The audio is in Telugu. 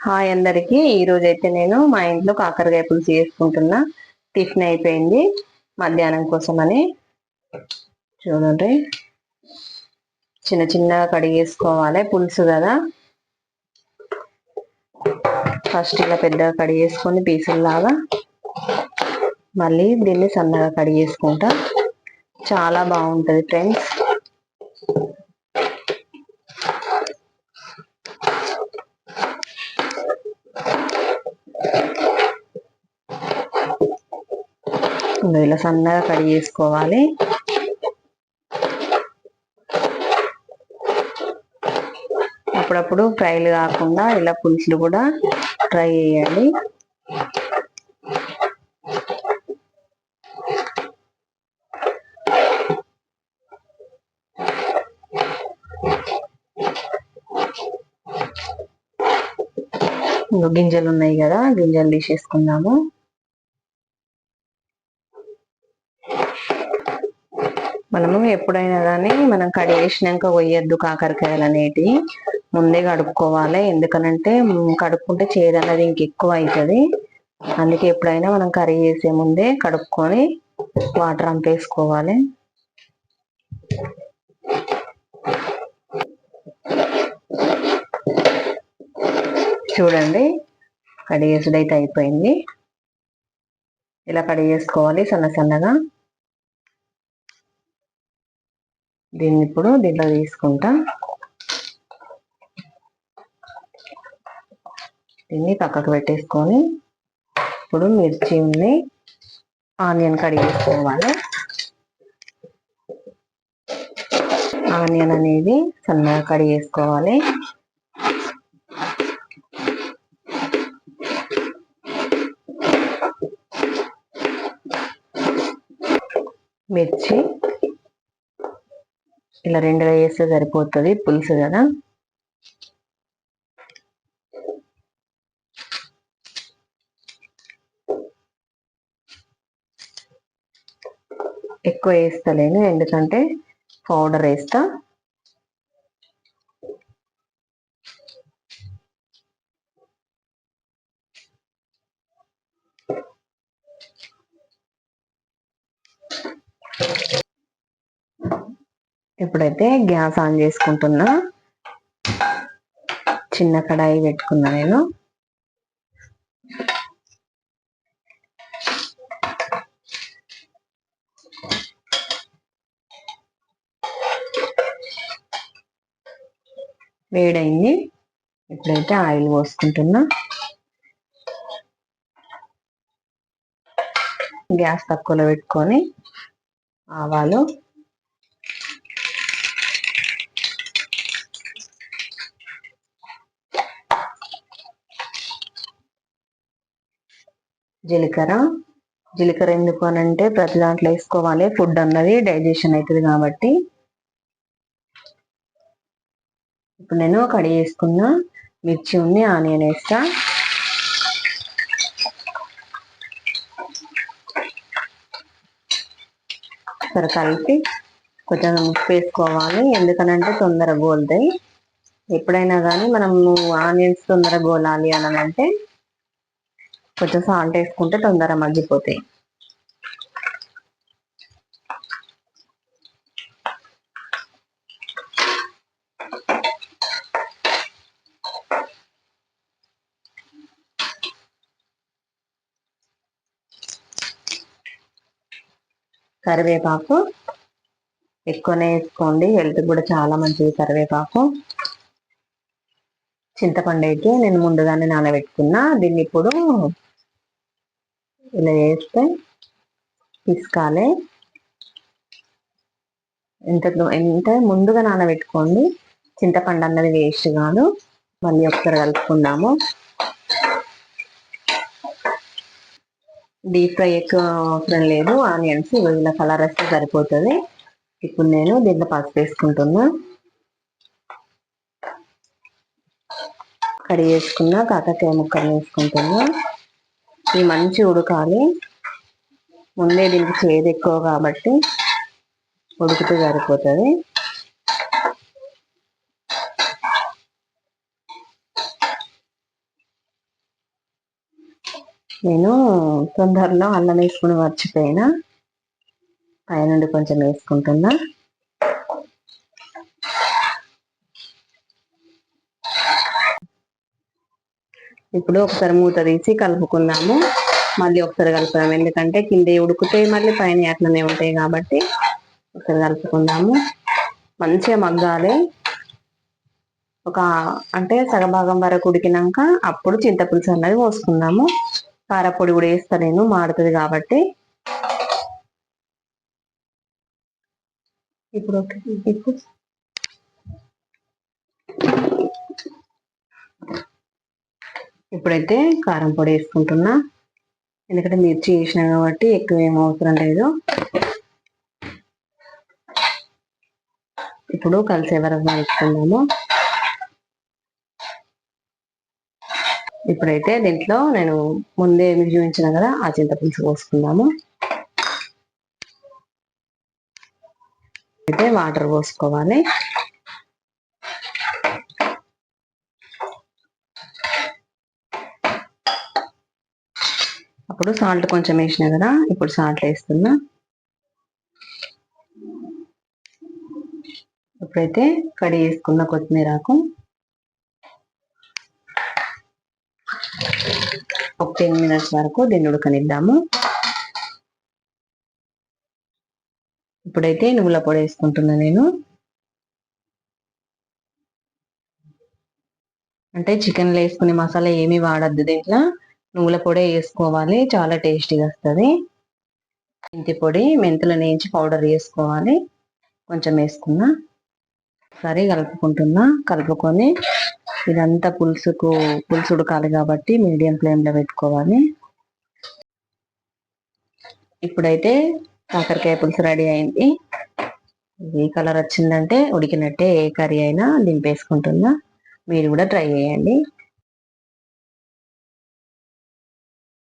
హాయ్ అందరికీ. ఈరోజు అయితే నేను మా ఇంట్లో కాకరకాయ పులుసు చేసుకుంటున్నా. టిఫిన్ అయిపోయింది. మధ్యాహ్నం కోసమని చూడండి. చిన్న చిన్నగా కడిగేసుకోవాలి. పులుసు కదా. ఫస్ట్ ఇలా పెద్దగా కడిగేసుకొని పీసుల్లాగా మళ్ళీ దీన్ని సన్నగా కడిగేసుకుంటా. చాలా బాగుంటుంది ఫ్రెండ్స్. ఇలా సన్నగా కట్ చేసుకోవాలి. అప్పుడప్పుడు ఫ్రైలు కాకుండా ఇలా పులుసులు కూడా ట్రై చేయాలి. గింజలు ఉన్నాయి కదా. గింజలు తీసేసుకుందాము. మనము ఎప్పుడైనా కానీ మనం కడిగేసినాక కొయ్యొద్దు కాకరకాయలు అనేటివి ముందే కడుక్కోవాలి. ఎందుకనంటే కడుక్కుంటే చేదు అన్నది ఇంకెక్కువ అవుతుంది అందుకే ఎప్పుడైనా మనం కర్రీ చేసే ముందే కడుక్కొని వాటర్ అంపేసుకోవాలి. చూడండి. కడిగేసుడైతే అయిపోయింది. ఇలా కడిగేసుకోవాలి? సన్న సన్నగా. దీన్ని ఇప్పుడు దీంట్లో తీసుకుంటా. దీన్ని పక్కకు పెట్టేసుకొని ఇప్పుడు మిర్చి ఉంది ఆనియన్ కడిగేసుకోవాలి ఆనియన్ అనేది సన్నగా కడిగేసుకోవాలి మిర్చి ఇలా రెండుగా వేస్తే సరిపోతుంది పులుసు కదా. ఎక్కువ వేస్తలేను ఎందుకంటే పౌడర్ వేస్తా. ఇప్పుడైతే గ్యాస్ ఆన్ చేసుకుంటున్నా. చిన్న కడాయి పెట్టుకున్నా నేను. వేడైంది. ఇప్పుడైతే ఆయిల్ పోసుకుంటున్నా. గ్యాస్ తక్కువలో పెట్టుకొని ఆవాలు జీలకర్ర. జీలకర్ర ఎందుకు అని అంటే ప్రతి దాంట్లో వేసుకోవాలి. ఫుడ్ అన్నది డైజెషన్ అవుతుంది కాబట్టి. ఇప్పుడు నేను కడిగి వేసుకున్న మిర్చి ఉంది ఆనియన్ వేస్తా. సరే కలిపి కొంచెం ఉప్పు వేసుకోవాలి. ఎందుకనంటే తొందర గోలుతాయి ఎప్పుడైనా కానీ మనం ఆనియన్స్ తొందర గోలాలి అని అంటే కొంచెం సాల్ట్ వేసుకుంటే తొందర మగ్గిపోతాయి. కరివేపాకు ఎక్కువనే వేసుకోండి. హెల్త్ కూడా చాలా మంచిది కరివేపాకు. చింతపండు అయితే నేను ముందుగానే నానబెట్టుకున్నా. దీన్ని ఇప్పుడు ఇలా వేస్తే పిసుకాలి ఎంత ఎంత? ముందుగా నానబెట్టుకోండి. చింతపండు అన్నది వేస్ట్ కాదు. మళ్ళీ ఒకసారి కలుపుకుందాము. డీప్ ఫ్రై ఎక్కువ అవసరం లేదు. ఆనియన్స్ ఇలా కలర్ వస్తే సరిపోతుంది. ఇప్పుడు నేను దీంట్లో పసుపు వేసుకుంటున్నా. కడిగి వేసుకున్న కాకరకాయ ముక్కలు వేసుకుంటున్నా. ఈ మంచి ఉడకాలి. ముందే దీనికి చేదు ఎక్కువ కాబట్టి ఉడికితే సరిపోతుంది. నేను తొందరలో అల్లం వేసుకుని మర్చిపోయినా. పైనుండి కొంచెం వేసుకుంటున్నా. ఇప్పుడు ఒకసారి మూత తీసి కలుపుకుందాము. మళ్ళీ ఒకసారి కలుపుదాం ఎందుకంటే కింద ఉడుకుతే మళ్ళీ పైన అట్లనే ఉంటాయి కాబట్టి ఒకసారి కలుపుకుందాము. మంచిగా మగ్గాలి. ఒక అంటే సగభాగం వరకు ఉడికినాక అప్పుడు చింతపులుసు అన్నది పోసుకుందాము. కారపొడి కూడా వేస్తా నేను మాడుతుంది కాబట్టి. ఇప్పుడు ఓకే ఇప్పుడు ఇప్పుడైతే కారం పొడి వేసుకుంటున్నా. ఎందుకంటే మిర్చి వేసిన కాబట్టి ఎక్కువ ఏం అవసరం లేదు. ఇప్పుడు కలిసే వరకు వేసుకుందాము ఇప్పుడైతే దీంట్లో నేను ముందే మీకు చూపించిన కదా ఆ చింతపులుసు పోసుకుందాము. అయితే వాటర్ పోసుకోవాలి. అప్పుడు సాల్ట్ కొంచెం వేసిన కదా ఇప్పుడు సాల్ట్ వేస్తున్నా. ఇప్పుడైతే కడి వేసుకున్న కొత్తిమీరాకు ఒక టెన్ మినిట్స్ వరకు దీన్ని ఉడకనిద్దాము. ఇప్పుడైతే నువ్వుల పొడి వేసుకుంటున్నా నేను. అంటే చికెన్లో వేసుకునే మసాలా ఏమీ వాడద్దు దీంట్లో. నువ్వుల పొడి వేసుకోవాలి చాలా టేస్టీగా వస్తుంది. మెంతి పొడి మెంతులు నేయించి పౌడర్ వేసుకోవాలి. కొంచెం వేసుకున్నా సరే కలుపుకుంటున్నా కలుపుకొని ఇదంతా పులుసుకు పులుసు ఉడకాలి కాబట్టి మీడియం ఫ్లేమ్లో పెట్టుకోవాలి. ఇప్పుడైతే కాకరకాయ పులుసు రెడీ అయింది. ఏ కలర్ వచ్చిందంటే ఉడికినట్టే ఏ కర్రీ అయినా దింపేసుకుంటున్నా. మీరు కూడా ట్రై చేయండి.